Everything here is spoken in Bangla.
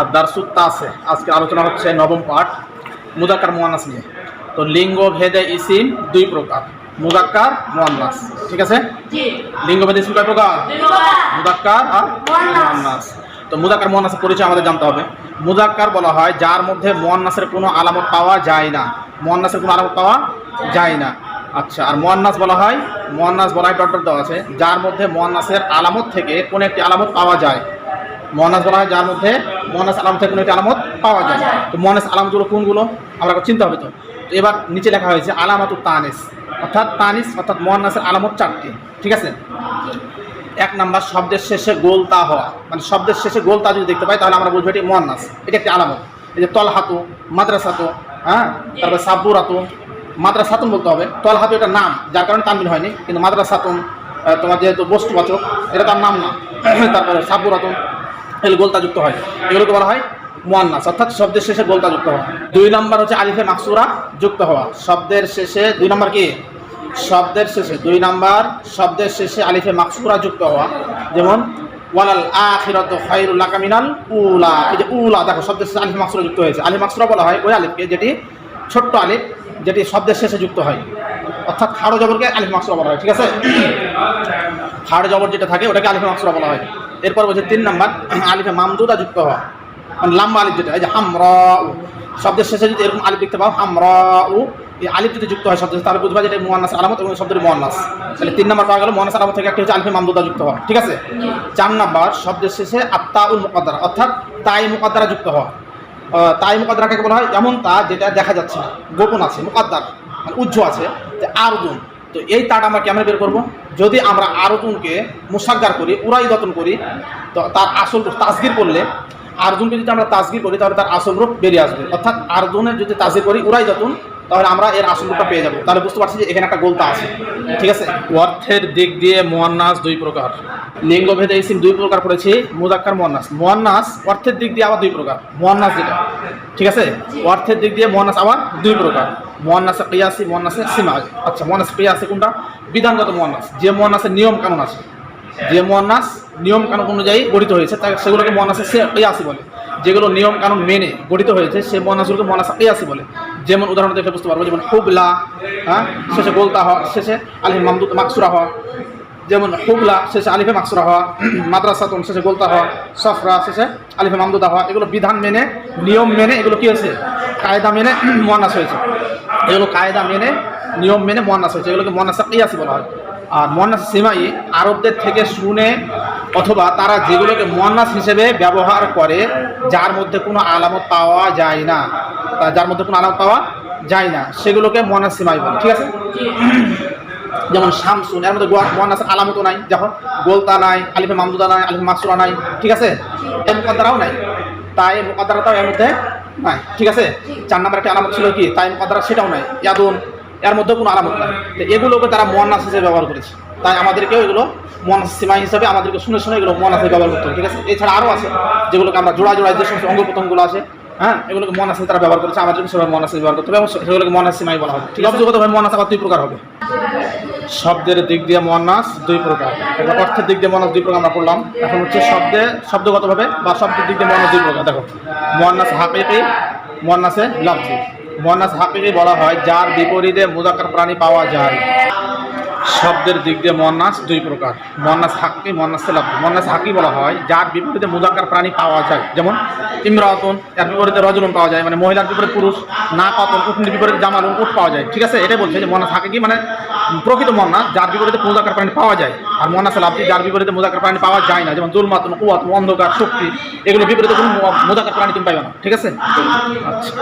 আর দারসুত্তা আছে। আজকে আলোচনা হচ্ছে নবম পাঠ মুদাক্কার মোয়ান্নাস নিয়ে। তো লিঙ্গ ভেদে ইসিম দুই প্রকার মুদাক্কার মোয়ান্নাস ঠিক আছে? লিঙ্গ ভেদে ইসিম কয় প্রকার? মুদাক্কার আর মুয়ান্নাস। মোয়ান্নাস তো মুদাক্কার মোয়ান্নাসের পরিচয় আমাদের জানতে হবে। মুদাক্কার বলা হয় যার মধ্যে মোয়ান্নাসের কোনো আলামত পাওয়া যায় না। মোয়ান্নাসের কোনো আলামত পাওয়া যায় না। আচ্ছা আর মোয়ান্নাস বলা হয় মোয়ান্নাস বলা হয় ডট ডট দেওয়া আছে যার মধ্যে মোয়ান্নাসের আলামত থেকে কোনো একটি আলামত পাওয়া যায়। মোয়ান্নাস বলা হয় যার মধ্যে মোয়ান্নাস আলামত থেকে কোনো একটি আলামত পাওয়া যায়। তো মোয়ান্নাস আলামতগুলো কোনগুলো? আমরা চিন্তা হবে তো। এবার নিচে লেখা হয়েছে আলামাতু তানিস। অর্থাৎ তানিস অর্থাৎ মোয়ান্নাসের আলামত চারটি। ঠিক আছে? এক নাম্বার শব্দের শেষে গোলতা হওয়া। মানে শব্দের শেষে গোলতা যদি দেখতে পাই তাহলে আমরা বুঝব এটি মোয়ান্নাস এটা একটি আলামত। এই যে তলহাতু মাদ্রাসাতু হ্যাঁ? তারপরে সাব্বুরাতু। মাদ্রাসাতুন বলতে হবে। তলহাতু এটা নাম যার কারণে তানবিন হয়নি। কিন্তু মাদ্রাসাতুন তোমার যেহেতু বস্তুবাচক এটা তার নাম না। তারপরে সাব্বুরাতুন গোলতা যুক্ত হয়। এগুলোকে বলা হয় মোয়ান্নাস, অর্থাৎ শব্দের শেষে গোলতা যুক্ত হওয়া। দুই নম্বর হচ্ছে আলিফে মাকসুরা যুক্ত হওয়া। শব্দের শেষে, দুই নম্বর কি? শব্দের শেষে, দুই নাম্বার শব্দের শেষে আলিফে মাকসুরা যুক্ত হওয়া। যেমন, ওয়ালাল আখিরাতু খায়রুল লাকা মিনাল উলা। এই যে উলা, দেখো, শব্দের শেষে আলিফে মাকসুরা যুক্ত হয়েছে। আলিফ মাকসুরা বলা হয় ওই আলিফকে, যেটি ছোট্ট আলিফ, যেটি শব্দের শেষে যুক্ত হয়। অর্থাৎ খাড়ো জবরকে আলিফ মাকসুরা বলা হয়, ঠিক আছে? খাড় জবর যেটা থাকে, ওটাকে আলিফে মাকসুরা বলা হয়। এরপর বলছে তিন নম্বর, আলিফে মামদুদা যুক্ত হওয়া। মানে লম্বা আলিফ যেটা, এই যে হামরা শব্দের শেষে যদি এরকম আলিফ দেখতে পাও হামরা উ এই আলিফ যদি যুক্ত হয় শব্দের তাহলে বুঝবা যে এটা মোয়ান্নাস আলামত এবং শব্দের মোয়ান্নাস তাহলে তিন নাম্বার পাওয়া গেল মোয়ান্নাস আলামত থেকে একটি হচ্ছে আলিফে মামদুদা যুক্ত হওয়া, ঠিক আছে? চার নাম্বার, শব্দের শেষে আত্মা উল মুকদ্দারা, অর্থাৎ তাই মুকদ্দারা যুক্ত হওয়া। তাই মুকদ্দারা কাকে বলা হয় এমন তা যেটা দেখা যাচ্ছে না। গোপন আছে, মুকদ্দার মানে উজ্জ্ব আছে। যে আরদুন তো এই তাট আমরা কেমন বের করব? যদি আমরা আরদুনকে মুসাগ্গার করি উড়াই যতন করি, তো তার আসল রূপ তাসগির করলে, আর্জুনকে যদি আমরা তাজগির করি, তাহলে তার আসল রূপ বেরিয়ে আসবে। অর্থাৎ আর্জুনের যদি তাজগির করি উড়াই যতন তাহলে আমরা এর আসল রূপটা পেয়ে যাব। তাহলে বুঝতে পারছি যে এখানে একটা গোলতা আছে। ঠিক আছে? অর্থের দিক দিয়ে মোয়ান্নাস দুই প্রকার। লিঙ্গভেদে ইসিম দুই প্রকার পড়েছি মুজাক্কার মোয়ান্নাস। মোয়ান্নাস অর্থের দিক দিয়ে আবার দুই প্রকার। মোয়ান্নাস যেটা। ঠিক আছে? অর্থের দিক দিয়ে মোয়ান্নাস আবার দুই প্রকার। মোয়ান্নাসে কিয়াসি মোয়ান্নাসে সীমা। আচ্ছা মোয়ান্নাস কিয়াসি কোনটা? বিধানগত মোয়ান্নাস। যে মোয়ান্নাসের নিয়ম কানুন আছে। যে মোয়ান্নাস নিয়ম কানুন অনুযায়ী গঠিত হয়েছে তাই সেগুলোকে মোয়ান্নাসে কিয়াসি বলে। যেগুলো নিয়ম কানুন মেনে গঠিত হয়েছে সেই মোয়ান্নাসগুলোকে মোয়ান্নাস কিয়াসি বলে। যেমন উদাহরণ দেখে বুঝতে পারব, যেমন হুবলা হ্যাঁ শেষে গোলতা হওয়া, শেষে আলিম মামদুদ মাকসুরা হওয়া। যেমন হুবলা, শেষে আলিফে মাকসুরা হওয়া। মাদ্রাসাতুন, শেষে গোলতা হওয়া। সফরা, শেষে আলিফে মামদুদা হওয়া। এগুলো বিধান মেনে, নিয়ম মেনে এগুলো কি হয়েছে? কায়দা মেনে মোয়ান্নাস হয়েছে। এগুলো কায়দা মেনে, নিয়ম মেনে মোয়ান্নাস হয়েছে। এগুলোকে মোয়ান্নাসা কিয়াসি বলা হয়। আর মোয়ান্নাস সিমাই আরবদের থেকে শুনে অথবা তারা যেগুলোকে মোয়ান্নাস হিসেবে ব্যবহার করে যার মধ্যে কোনো আলামত পাওয়া যায় না। যার মধ্যে কোনো আলামত পাওয়া যায় না সেগুলোকে মোয়ান্নাস সিমাই বলে। ঠিক আছে? যেমন শামসুন এর মধ্যে মোয়ান্নাসের আলামতও নাই। যখন গোলতা নাই আলিফে মামদুদা নাই আলিফে মাকসুরা নাই। ঠিক আছে? এই মুকদ্দারাও নাই। তাই মুকদ্দারাটাও এর মধ্যে নাই। ঠিক আছে? চার নাম্বার একটা আলামত ছিল কি? তাই মুকদ্দারা সেটাও নাই। ইয়াদুন এর মধ্যে কোনো আলামত নাই। তো এগুলোকে তারা মোয়ান্নাস হিসেবে ব্যবহার করেছে। তাই আমাদেরকেও এগুলো মোয়ান্নাস সীমা হিসাবে আমাদেরকে শুনে শুনে এগুলো হিসেবে ব্যবহার করতে হবে, ঠিক আছে? এছাড়া আরও আছে, যেগুলোকে আমরা জোড়া জোড়া যে সমস্ত অঙ্গ প্রত্যঙ্গগুলো আছে হ্যাঁ? এগুলোকে মনাস তারা ব্যবহার করেছে, আমাদের সেভাবে মনাস ব্যবহার করতে হবে, এবং সেগুলোকে মনাস সীমাই বলা হবে ঠিক আছে? লব্ধগতভাবে মনাস আবার দুই প্রকার হবে। শব্দের দিক দিয়ে মনাস দুই প্রকার। এবার অর্থের দিক দিয়ে মনাস দুই প্রকার আমরা করলাম এখন হচ্ছে শব্দে শব্দগতভাবে বা শব্দের দিক দিয়ে মনাস দুই প্রকার। দেখো, মনাস হাকিকি, মনাসে লাভজি মনাস হাকিকি বলা হয়, যার বিপরীতে মুজাক্কার প্রাণী পাওয়া যায়। শব্দের দিক দিয়ে মন্নাস দুই প্রকার। মন্নাস হাকি মন্নাস লাভ মন্নাস হাকি বলা হয়, যার বিপরীতে মুজাক্কার প্রাণী পাওয়া যায়। যেমন ইমরাতন, এর বিপরীতে রজলন পাওয়া যায় মানে মহিলার বিপরীতে পুরুষ না কতন উঠনির বিপরীতে জামালুন, উঠ পাওয়া যায়। ঠিক আছে, এটাই বলছে যে মন্নাস হাকি মানে প্রকৃত মন্নাস যার বিপরীতে মুজাক্কার প্রাণী পাওয়া যায়। আর মন্নাস লাভজি যার বিপরীতে মুজাক্কার প্রাণী পাওয়া যায় না। যেমন জুলমাতন কুয়াত অন্ধকার, শক্তি এগুলো বিপরীতে কোনো মুজাক্কার প্রাণী তুমি পাইবে না। ঠিক আছে? আচ্ছা।